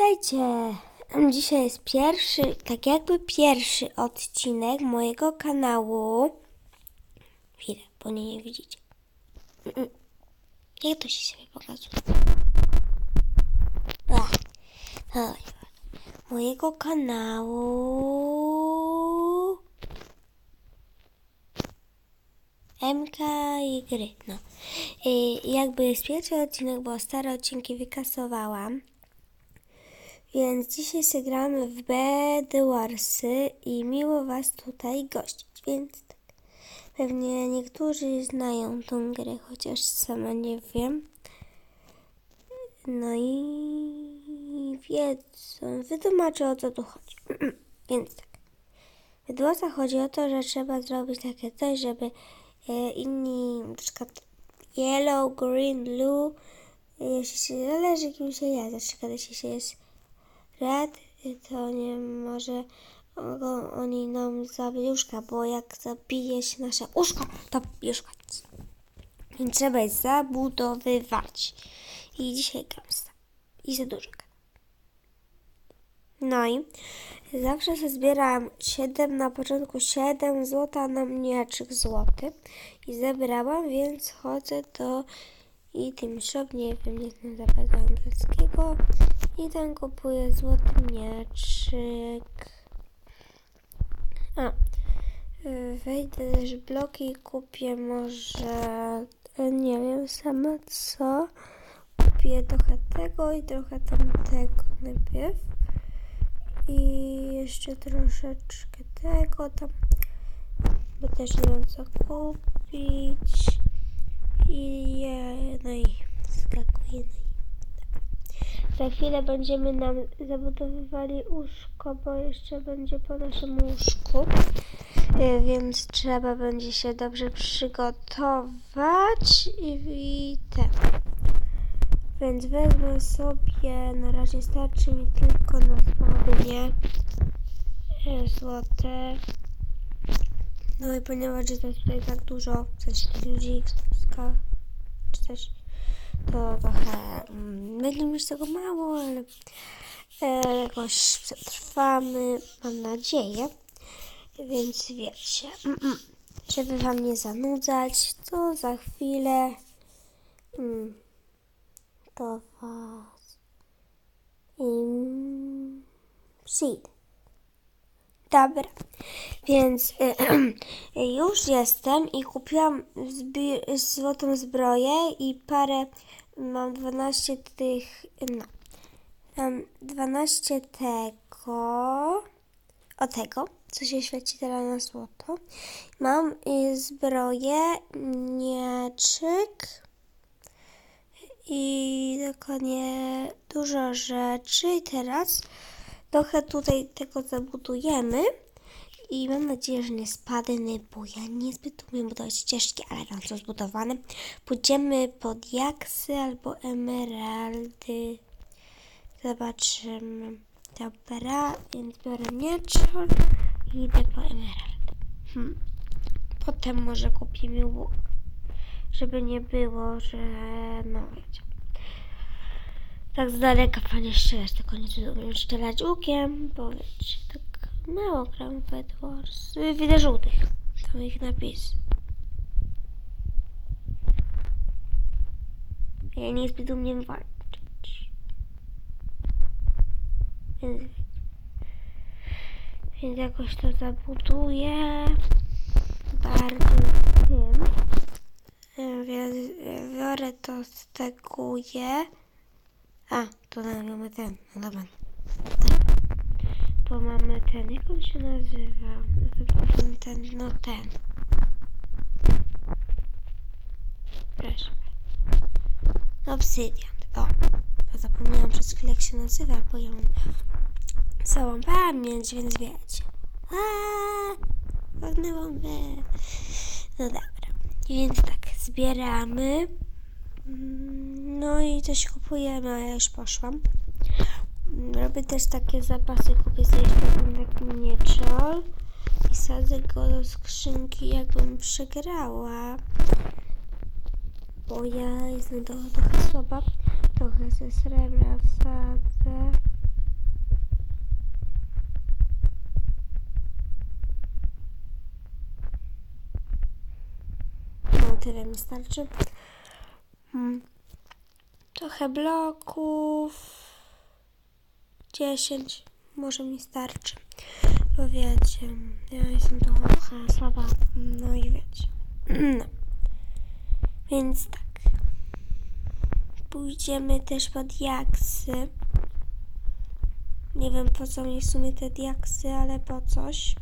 Witajcie! Dzisiaj jest pierwszy, tak jakby pierwszy odcinek mojego kanału. Chwilę, bo nie, nie widzicie. Jak to się sobie pokazuje? Mojego kanału. MK i gry, no. I jakby jest pierwszy odcinek, bo stare odcinki wykasowałam. Więc dzisiaj się gramy w Bed Warsy i miło Was tutaj gościć. Więc tak, pewnie niektórzy znają tą grę, chociaż sama nie wiem. No i wiedzą, wytłumaczę o co tu chodzi. Więc tak. W Dłosa chodzi o to, że trzeba zrobić takie coś, żeby e, inni, na przykład yellow, green, blue, e, jeśli się zależy kim się jest, na przykład jeśli się jest red, to nie może mogą oni nam zabić uszka, bo jak zabije się nasze uszko, to już koniec. Więc trzeba je zabudowywać. I dzisiaj gram sam. I za dużo gram. No i zawsze sobie zbierałam 7, na początku 7 złota na mieczyk złoty. I zebrałam, więc chodzę do i tym shop, nie wiem, nie znam za bardzo angielskiego. I tam kupuję złoty mieczyk. A, wejdę też bloki i kupię może, y, nie wiem sama co. Kupię trochę tego i trochę tamtego najpierw. I jeszcze troszeczkę tego tam, bo też nie wiem co kupić. I no i skakuję. I za chwilę będziemy nam zabudowywali łóżko, bo jeszcze będzie po naszym łóżku. Y, Więc trzeba będzie się dobrze przygotować i, i ten. Więc wezmę sobie, na razie starczy mi tylko na spodnie y, złote. No i ponieważ jest tutaj tak dużo, coś ludzi, ska- czy coś, to trochę mi z tego mało, ale e, jakoś przetrwamy, mam nadzieję. Więc wiecie, mm, mm, żeby wam nie zanudzać, to za chwilę mm, do was im przyjdę. Dobra, więc y, już jestem i kupiłam złotą zbroję i parę, mam 12 tych, no, mam 12 tego, o tego, co się świeci teraz na złoto. Mam y, zbroję, mieczyk i dokładnie dużo rzeczy i teraz trochę tutaj tego zabudujemy i mam nadzieję, że nie spadnę, bo ja niezbyt umiem budować ścieżki, ale mam to zbudowane. Pójdziemy po diaksy albo emeraldy. Zobaczymy. Dobra, więc biorę mieczol i idę po emerald. Hmm. Potem może kupimy łuk, żeby nie było, że no wiecie. Tak z daleka fajnie strzelać, tylko nie umiem strzelać łukiem, bo wiecie, tak mało gram w Bed Wars. Widzę żółtych, tam ich napis. Ja nie zbyt umiem walczyć. Więc, więc jakoś to zabuduję bardzo tym. Więc biorę to, steguję. A, to mamy ten, no dobra. Tak. To mamy ten, jak on się nazywa? No ten, no ten. Proszę. Obsydian. O, bo zapomniałam przez chwilę jak się nazywa, bo ja mam całą pamięć, więc wiecie. Wagnęłam me. No dobra. Więc tak, zbieramy. Mm, no i coś kupujemy, a ja już poszłam. Robię też takie zapasy, kupię sobie pewien taki mieczol i sadzę go do skrzynki, jakbym przegrała. Bo ja jestem trochę, trochę słaba, trochę ze srebra wsadzę. No tyle mi starczy. Hmm. Trochę bloków. 10 może mi starczy. Bo wiecie, ja jestem trochę słaba. No i wiecie. No. Więc tak. Pójdziemy też po diaksy. Nie wiem po co mi w sumie te diaksy, ale po coś.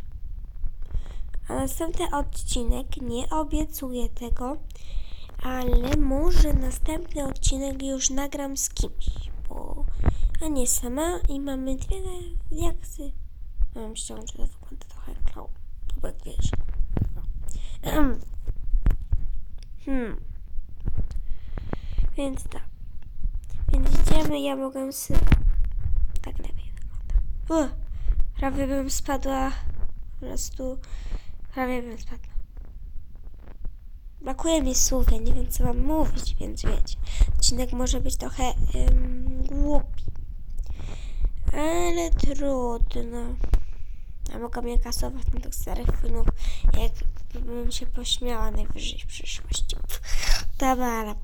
A następny odcinek, nie obiecuję tego, ale może następny odcinek już nagram z kimś, bo a nie sama i mamy dwie diaksy. Mam ściągnąć, to wygląda trochę. To jak wiesz. Hmm. Więc tak. Więc idziemy, ja mogę sobie... Tak lepiej wygląda. Prawie bym spadła. Po prostu... Prawie bym spadła. Brakuje mi słów, ja nie wiem co mam mówić, więc wiecie. Odcinek może być trochę ym, głupi. Ale trudno. A mogę mnie kasować na tych starych filmów, jakbym się pośmiała najwyżej w przyszłości. Dobra,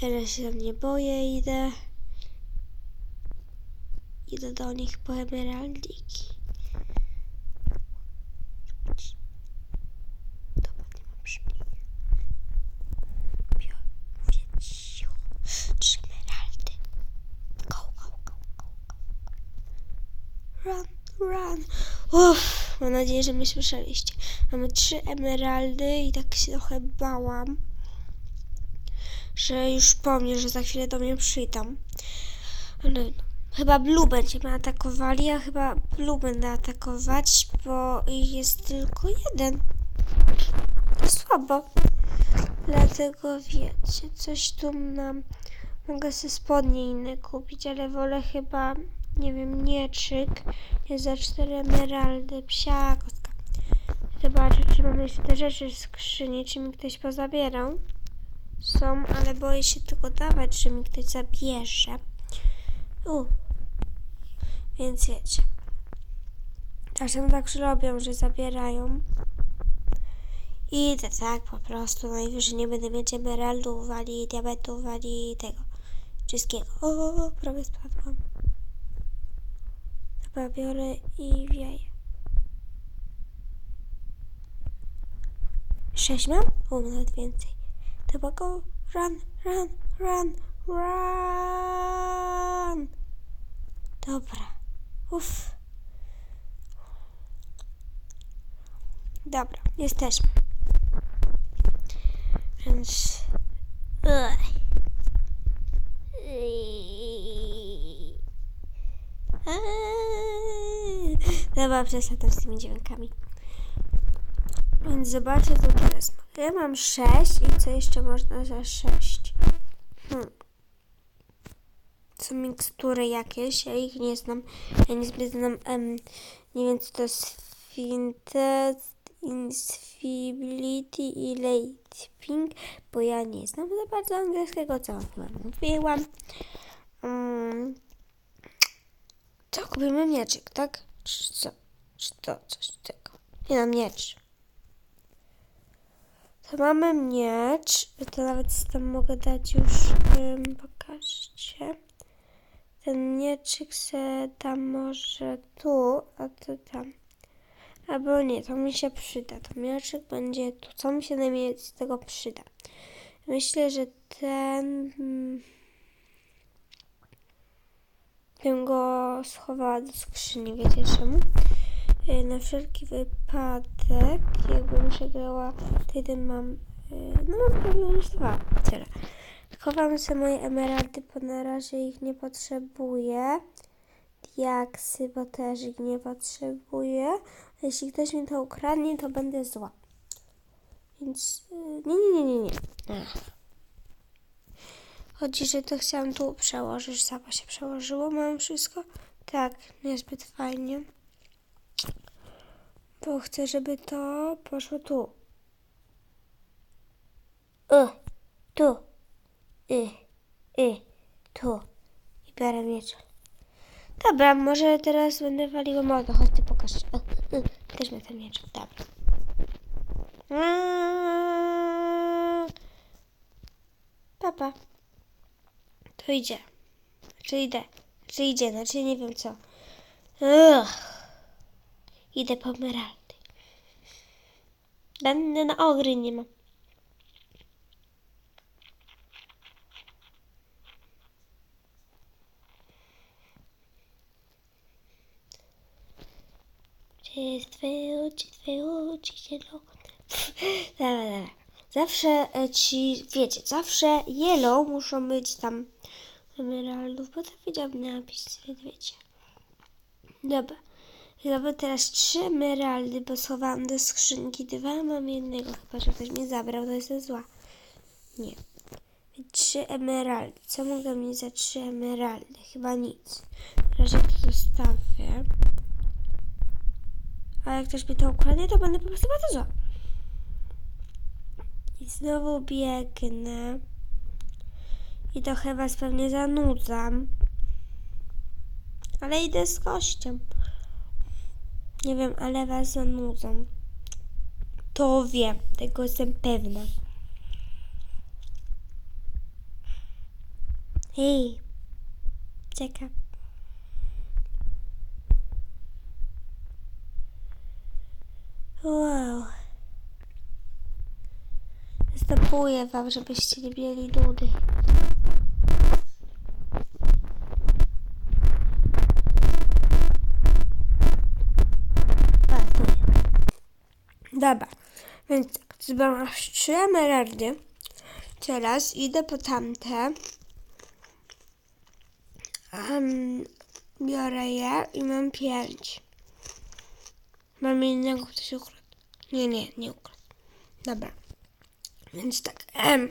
teraz się nie boję, idę. Idę do nich po emeraldiki. Dobra, nie mam przy nich. Biorę, mówię cicho. Trzy emeraldy. Go, go, go, go, go. Run. Uff, mam nadzieję, że mnie słyszeliście. Mamy trzy emeraldy i tak się trochę bałam, że już po mnie, że za chwilę do mnie przyjdą. Ale no, chyba Blue będzie mnie atakowali, a chyba Blue będę atakować, bo jest tylko jeden. Słabo. Dlatego wiecie, coś tu nam... Mogę sobie spodnie inne kupić, ale wolę chyba, nie wiem, mieczyk. Jest za cztery emeraldy, psia kostka. Zobaczę, czy mamy jeszcze te rzeczy w skrzyni, czy mi ktoś pozabierał. Są, ale boję się tego dawać, że mi ktoś zabierze. U. Więc wiecie. Czasem tak robią, że zabierają. I to tak po prostu. Najwyżej nie będę mieć emeraldów, ani diamentów, ani tego. Wszystkiego. O, prawie spadłam. I wieję. Sześć mam? O, nawet więcej. Go. Run, run, run, run. Dobra. Uff. Dobra, jesteśmy. Więc... Eee. Dobra, przestań z tymi dźwiękami. Więc zobaczę, co teraz mam. Ja mam 6 i co jeszcze można za 6? Hmm. Są mikstury jakieś, ja ich nie znam. Ja nie znam, em, nie wiem co to jest Fintet, Insfibility i Lateping, bo ja nie znam za bardzo angielskiego, co chyba mówiłam. Um, co, kupimy mieczyk, tak? Czy co? Czy to coś tego? Nie mam miecz. To mamy miecz. To nawet tam mogę dać już. Um, pokażcie. Ten mieczyk se tam może tu, a to tam. Albo nie, to mi się przyda. To mieczyk będzie tu. Co mi się najmniej z tego przyda? Myślę, że ten... mm, Bym go schowała do skrzyni, wiecie czemu? Y, Na wszelki wypadek, jakbym przegrała, to jeden mam... y, No mam pewnie już dwa. Tyle. Chowam sobie moje emeraldy, bo na razie ich nie potrzebuję. Diaksy, bo też ich nie potrzebuję. Jeśli ktoś mi to ukradnie, to będę zła. Więc y, nie, nie, nie, nie, nie. Ech. Chodzi, że to chciałam tu przełożyć. Sama się przełożyło. Mam wszystko? Tak, niezbyt fajnie. Bo chcę, żeby to poszło tu. Y, tu. Y, y, tu. I biorę miecz. Dobra, może teraz będę waliła moto. Chodź, ty pokaż. Y, y, też mam ten miecz. Dobra. Papa. To idzie. Czy idę? Czy idzie? Znaczy nie wiem co. Ugh. Idę po emeraldy. Będę na ogry nie ma. Gdzie jest twoje oczy, twoje oczy zielone? Dobra, dobra. Zawsze e, ci, wiecie, zawsze yellow muszą być tam emeraldów, bo to widziałam napis, wiecie. Dobra. Zrobię teraz trzy emeraldy, bo schowałam do skrzynki dwa, mam jednego, chyba że ktoś mi zabrał, to jest zła. Nie. Trzy emeraldy. Co mogę mieć za trzy emeraldy? Chyba nic. W razie to zostawię. A jak ktoś mi to ukradnie, to będę po prostu bardzo zła. I znowu biegnę. I trochę was pewnie zanudzam. Ale idę z kością. Nie wiem, ale was zanudzam. To wiem, tego jestem pewna. Hej, czekam. Wow. Zastępuję wam, żebyście nie mieli nudy. Dobra, więc tak, zbieram emeraldy. Teraz idę po tamte. Um, biorę je i mam pięć. Mam innego, ktoś ukradł. Nie, nie, nie ukradł. Dobra. Więc tak. Em,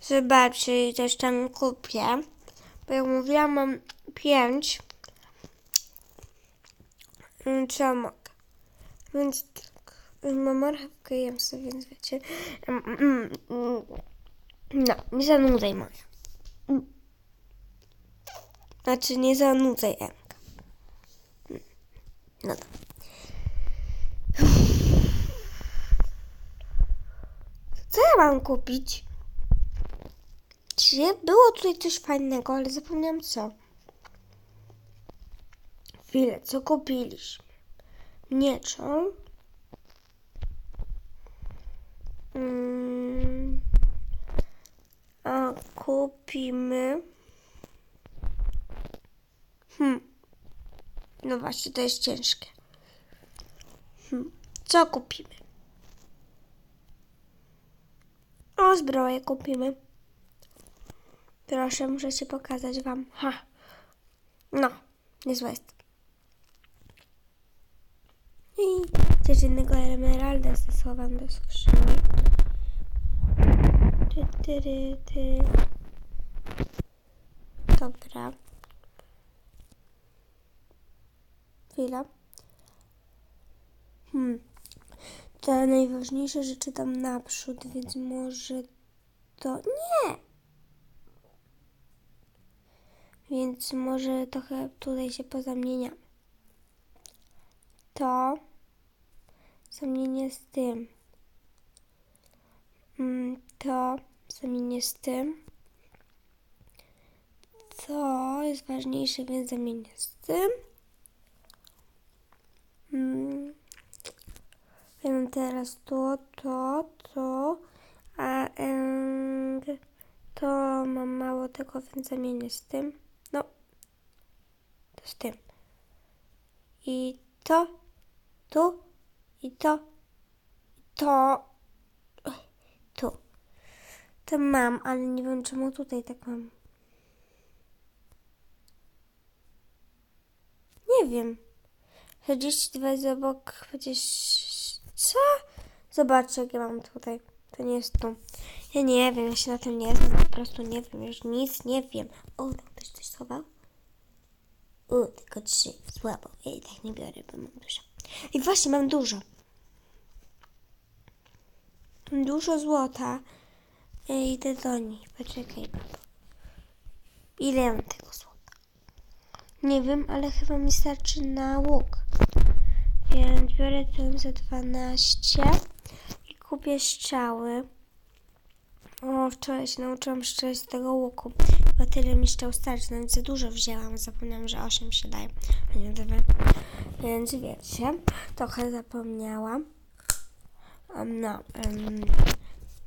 zobaczcie, też tam kupię. Bo jak mówiłam, mam pięć. Mm, mogę? Więc tak. Mam marchewkę jem sobie, więc wiecie. Mm, mm. No, nie zanudzaj moja. Znaczy, nie zanudzaj Emka. No dobra. Co ja mam kupić? Czy było tutaj coś fajnego, ale zapomniałam co. Chwilę, co kupiliśmy? Mieczą. Mm. A kupimy. Hmm. No właśnie, to jest ciężkie. Hmm. Co kupimy? O, zbroję kupimy. Proszę, muszę się pokazać wam. Ha. No, niezłe jest. I też innego emeralda stosowałam do skrzyni. Ty, ty, ty, ty. Dobra. Chwila. Hmm. Te najważniejsze rzeczy tam naprzód, więc może to... Nie! Więc może trochę tutaj się pozamieniam. To zamienię z tym. Mm, To zamienię z tym. To jest ważniejsze, więc zamienię z tym. Teraz to, to, to, a eng, to mam mało tego, więc zamienię z tym. No, to z tym. I to, tu, i to, i to, tu. To mam, ale nie wiem czemu tutaj tak mam. Nie wiem. 42 jest obok chociaż... Co? Zobaczcie, jak ja mam tutaj. To nie jest tu. Ja nie wiem, ja się na tym nie znam, po prostu nie wiem, już nic nie wiem. O, tam ktoś coś schował? U, tylko trzy, słabo. Ja i tak nie biorę, bo mam dużo. I właśnie, mam dużo. Dużo złota. Ja idę do nich. Poczekaj. Ile mam tego złota? Nie wiem, ale chyba mi starczy na łuk. Więc biorę ten za 12 i kupię strzały. O, wczoraj się nauczyłam strzelać z tego łuku. Bo tyle mi chciał starczy, nawet za dużo wzięłam. Zapomniałam, że 8 się daje, a nie 2. Więc wiecie, trochę zapomniałam. No, um,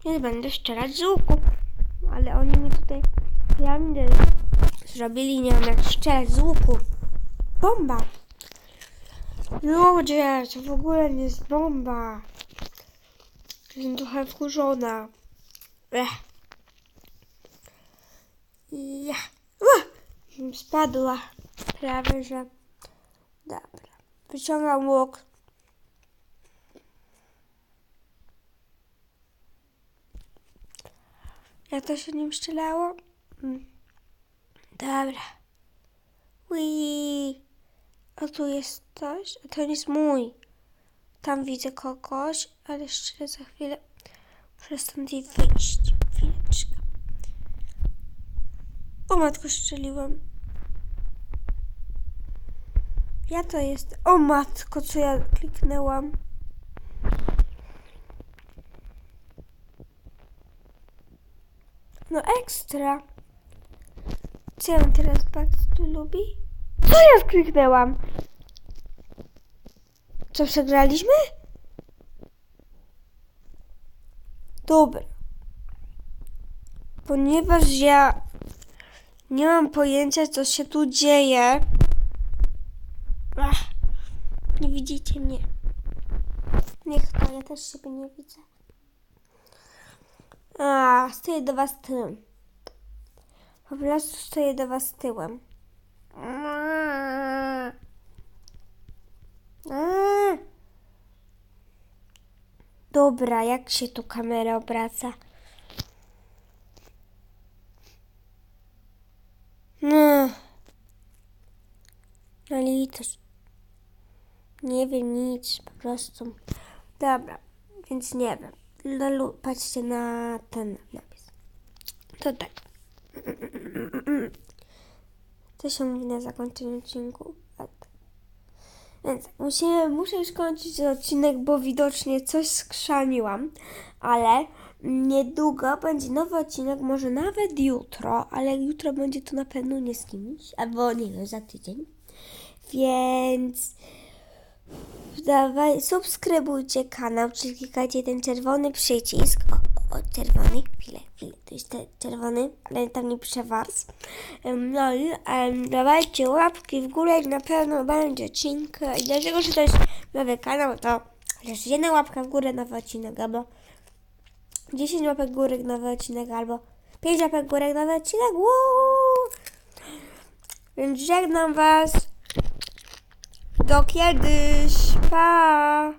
nie będę strzelać z łuku. Ale oni mi tutaj piramidę zrobili, nie wiem jak strzelać z łuku. Bomba! Ludzie, to w ogóle nie jest bomba. Jestem trochę wkurzona. Ech. Ja. Uh! Spadła. Prawie, że... Dobra. Wyciągam łuk. Jak to się nim strzelało? Mm. Dobra. Ui. A tu jest ktoś? A to nie jest mój. Tam widzę kogoś, ale jeszcze za chwilę muszę stąd jej wyjść. Chwileczkę. O matko, strzeliłam. Ja to jest. O matko, co ja kliknęłam. No ekstra. Co ja teraz bardzo lubi? Co ja kliknęłam? Co przegraliśmy? Dobra. Ponieważ ja nie mam pojęcia, co się tu dzieje. Ach, nie widzicie mnie. Niech to, ja też siebie nie widzę. A, stoję do was tyłem. Po prostu stoję do was tyłem. A. A. Dobra, jak się tu kamera obraca? No. No litość. Nie wiem nic, po prostu. Dobra, więc nie wiem. Lolu, patrzcie na ten napis. To tak. To się mówi na zakończeniu odcinku. Więc musimy, muszę już kończyć odcinek, bo widocznie coś skrzaniłam, ale niedługo będzie nowy odcinek, może nawet jutro, ale jutro będzie to na pewno nie z kimś, albo nie wiem, za tydzień. Więc dawaj, subskrybujcie kanał, czyli klikajcie ten czerwony przycisk. O, czerwony, chwilę, chwilę, to jest czerwony, ale tam nie pisze wars. No i em, dawajcie łapki w górę i na pewno będzie odcinek. I dlaczego, że to jest nowy kanał, to chociaż jedna łapka w górę, nowy odcinek, albo 10 łapek górek, nowy odcinek, albo 5 łapek górek, nowy odcinek. Woo! Więc żegnam was. Do kiedyś. Pa!